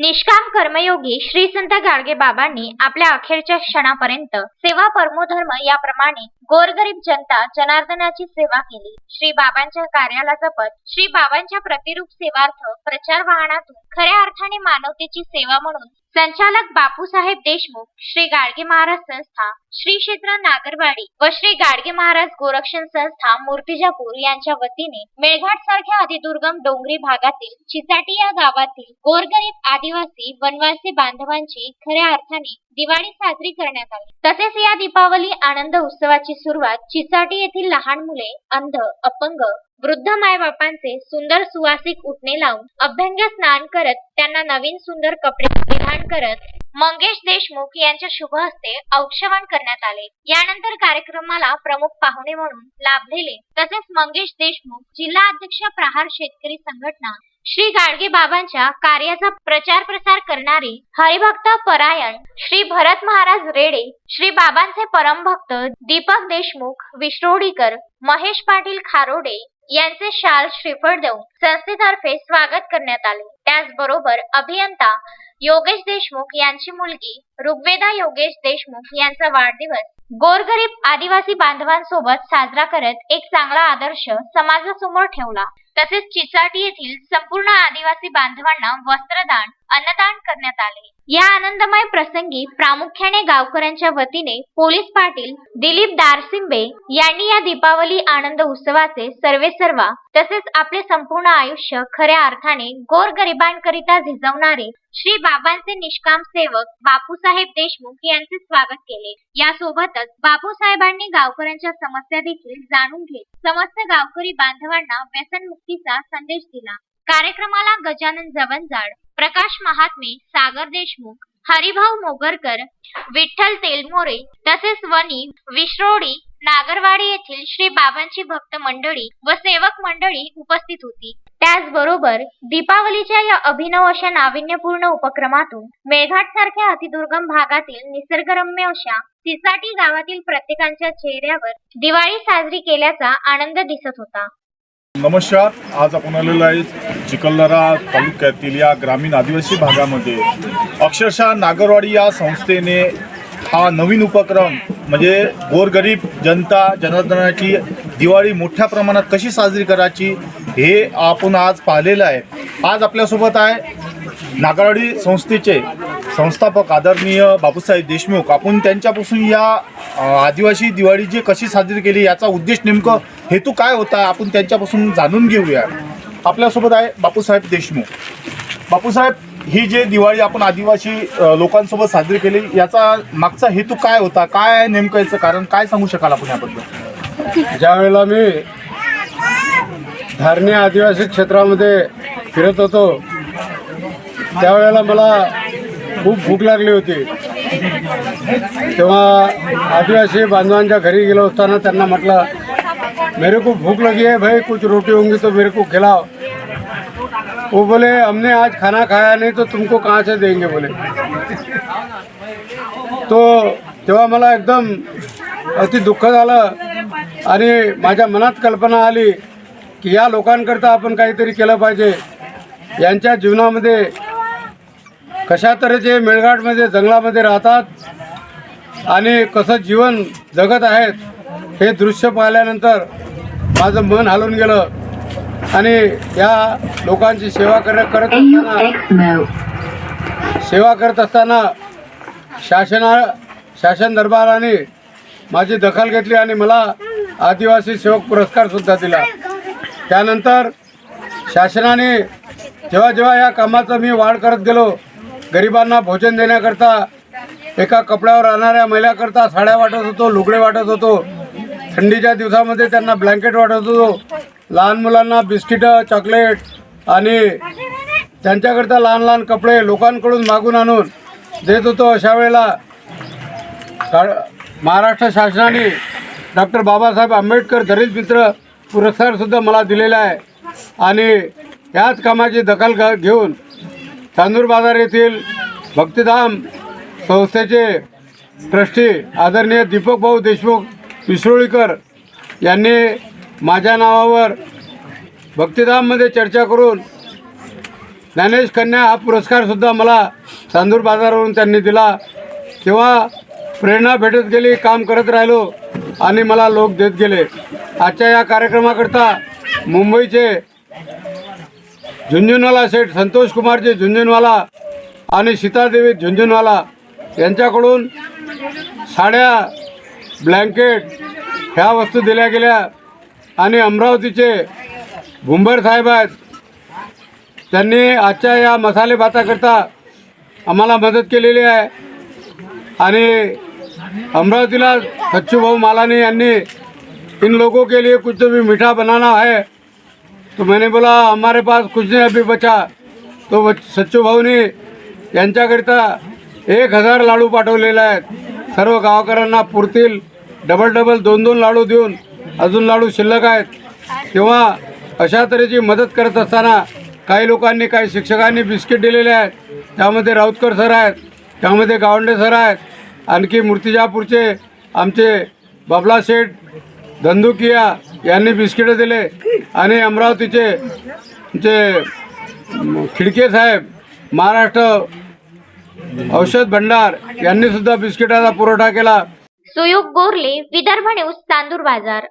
निष्काम कर्मयोगी श्री संत गाडगे बाबांनी आपल्या अखेरच्या क्षणापर्यंत सेवा परमोधर्म याप्रमाणे गोरगरीब जनता जनार्दनाची सेवा केली. श्री बाबांच्या कार्याला जपत श्री बाबांच्या प्रतिरूप सेवार्थ प्रचार वाहनातून खऱ्या अर्थाने मानवतेची सेवा म्हणून संचालक बापूसाहेब देशमुख श्री गाडगे महाराज संस्था श्री क्षेत्र नागरवाडी व श्री गाडगे महाराज गोरक्षण संस्था मूर्तिजापूर यांच्या वतीने मेळघाट सारख्या अतिदुर्गम डोंगरी भागातील चिचाटी या गावातील गोरगरीब आदिवासी वनवासी बांधवांची खऱ्या अर्थाने दिवाळी साजरी करण्यात आली. तसेच या दीपावली आनंद उत्सवाची सुरुवात चिचाटी येथील लहान मुले अंध अपंग वृद्ध मायबापांचे सुंदर सुवासिक उठणे लावून अभ्यंग स्नान करत त्यांना नवीन सुंदर कपडे परिधान करत मंगेश देशमुख यांच्या शुभ हस्ते औक्षवण करण्यात आले. यानंतर कार्यक्रमाला प्रमुख पाहुणे म्हणून लाभलेले तसेच मंगेश देशमुख जिल्हा अध्यक्ष प्रहार शेतकरी संघटना श्री गाडगे बाबांच्या कार्याचा प्रचार प्रसार करणारे हरिभक्त परायण श्री भरत महाराज रेडे श्री बाबांचे परमभक्त दीपक देशमुख विश्रोडीकर महेश पाटील खारोडे यांचे शाल श्रीफळ देऊन संस्थेतर्फे स्वागत करण्यात आले. त्याचबरोबर अभियंता योगेश देशमुख यांची मुलगी ऋग्वेदा योगेश देशमुख यांचा वाढदिवस गोरगरीब आदिवासी बांधवांसोबत साजरा करत एक चांगला आदर्श समाजासमोर ठेवला. तसेच चिचाटी येथील संपूर्ण आदिवासी बांधवांना वस्त्रदान अन्नदान करण्यात आले. या आनंदमय प्रसंगी प्रामुख्याने गावकऱ्यांच्या वतीने पोलीस पाटील दिलीप दारसिंबे यांनी या दीपावली आनंद उत्सवाचे सर्वे सर्वा तसेच आपले संपूर्ण आयुष्य खऱ्या अर्थाने गोरगरिबांकरिता झिजवणारे श्री बाबांचे निष्काम सेवक बापूसाहेब देशमुख यांचे स्वागत केले. यासोबतच बापूसाहेबांनी गावकऱ्यांच्या समस्या देखील जाणून घेत समस्त गावकरी बांधवांना व्यसनमुक्तीचा संदेश दिला. कार्यक्रमाला गजानन जवंजाड प्रकाश महात्मे सागर देशमुख हरिभाऊ मोगरकर विठ्ठल तेलमोरे तसेच वनी विश्रोडी नागरवाडी येथील श्री बाबांची भक्त मंडळी व सेवक मंडळी उपस्थित होती. त्याचबरोबर दीपावलीच्या या अभिनव अशा नाविन्यपूर्ण उपक्रमातून मेळघाट सारख्या अतिदुर्गम भागातील निसर्गरम्य अशा सिसाटी गावातील प्रत्येकाच्या चेहऱ्यावर दिवाळी साजरी केल्याचा आनंद दिसत होता. नमस्कार आज आपण आलेलो आहे चिखलदरा तालुक्यातील या ग्रामीण आदिवासी भागामध्ये. अक्षरशः नागरवाडी या संस्थेने हा नवीन उपक्रम म्हणजे गोरगरीब जनता जनार्दनाची दिवाळी मोठ्या प्रमाणात कशी साजरी करायची हे आपण आज पाहिलेलं आहे. आज आपल्यासोबत आहे नागरवाडी संस्थेचे संस्थापक आदरणीय बापूसाहेब देशमुख आपण त्यांच्यापासून या आदिवासी दिवाळी जी कशी साजरी केली याचा उद्देश नेमकं हेतू काय होता आपण त्यांच्यापासून जाणून घेऊया. आपल्यासोबत आहे बापूसाहेब देशमुख. बापूसाहेब ही जे दिवाळी आपण आदिवासी लोकांसोबत साजरी केली याचा मागचा हेतू काय होता? काय आहे नेमकं याचं कारण? काय सांगू शकाल आपण याबद्दल? ज्यावेळेला मी धारणी आदिवासी क्षेत्रामध्ये फिरत होतो त्यावेळेला मला खूप भूक लागली होती. तेव्हा आदिवासी बांधवांच्या घरी गेलो असताना त्यांना म्हटलं मेरे को भूख लगी है भाई कुछ रोटी होंगी तो मेरे को खिलाओ. वो बोले हमने आज खाना खाया नहीं तो तुमको कहाँ से देंगे? बोले। तो तेव्हा मला एकदम अति दुःख झालं आणि माझ्या मनात कल्पना आली की या लोकांकरता आपण काहीतरी केलं पाहिजे. यांच्या जीवनामध्ये कशा तऱ्हेचे मेळघाटमध्ये जंगलामध्ये राहतात आणि कसं जीवन जगत आहेत हे दृश्य पाहिल्यानंतर माझं मन हलून गेलं. आणि या लोकांची सेवा कर करत असताना सेवा करत असताना शासना शासन दरबाराने माझी दखल घेतली आणि मला आदिवासी सेवक पुरस्कारसुद्धा दिला. त्यानंतर शासनाने जेव्हा जेव्हा या कामाचं मी वाढ करत गेलो गरिबांना भोजन देण्याकरता एका कपड्यावर राहणाऱ्या महिलाकरता साड्या वाटत होतो लुगडे वाटत होतो. थंडीच्या दिवसामध्ये त्यांना ब्लँकेट वाटत होतो. लहान मुलांना बिस्किटं चॉकलेट आणि त्यांच्याकरता लहान लहान कपडे लोकांकडून मागून आणून देत होतो. अशा वेळेला महाराष्ट्र शासनाने डॉक्टर बाबासाहेब आंबेडकर दलित मित्र पुरस्कारसुद्धा मला दिलेला आहे. आणि याच कामाची दखल घ घेऊन चांदूर बाजार येथील भक्तिधाम संस्थेचे ट्रस्टी आदरणीय दीपक भाऊ देशमुख विसरोळीकर यांनी माझ्या नावावर भक्तिधाममध्ये चर्चा करून ज्ञानेश कन्या हा पुरस्कारसुद्धा मला चांदूर बाजारवरून त्यांनी दिला. तेव्हा प्रेरणा भेटत गेली काम करत राहिलो आणि मला लोक देत गेले. आजच्या या कार्यक्रमाकरता मुंबईचे झुंझुनवाला सेठ संतोष कुमारजी झुंझुनवाला आणि सीतादेवी झुंझुनवाला यांच्याकडून साड्या ब्लँकेट ह्या वस्तू दिल्या गेल्या. आणि अमरावतीचे भुंबर साहेब आहेत. त्यांनी आजच्या या मसाले भाताकरता आम्हाला मदत केलेली आहे. आणि अमरावतीला सच्चूभाऊ मालानी यांनी इन लोगों के लिए कुछ तो भी मीठा बनाना है. तो मैंने बोला हमारे पास कुछ नहीं अभी बचा। तो सच्चू भाऊनी यांच्याकरिता एक हजार लाडू पाठवलेले आहेत. सर्व गावकऱ्यांना पुरतील. डबल डबल दोन दोन लाडू देऊन अजून लाडू शिल्लक आहेत. किंवा अशा तऱ्हेची मदत करत असताना काही लोकांनी काही शिक्षकांनी बिस्किट दिलेले आहेत. त्यामध्ये राऊतकर सर आहेत. त्यामध्ये गावंडे सर आहेत. आणखी मूर्तिजापूरचे आमचे बाबला शेठ धंदुकिया यांनी बिस्किटं दिले. आणि अमरावतीचे जे खिडके साहेब महाराष्ट्र औषध भंडार यांनी सुद्धा बिस्किटाचा पुरवठा केला. सुयोग गोरले विदर्भ न्यूज चांदूर बाजार.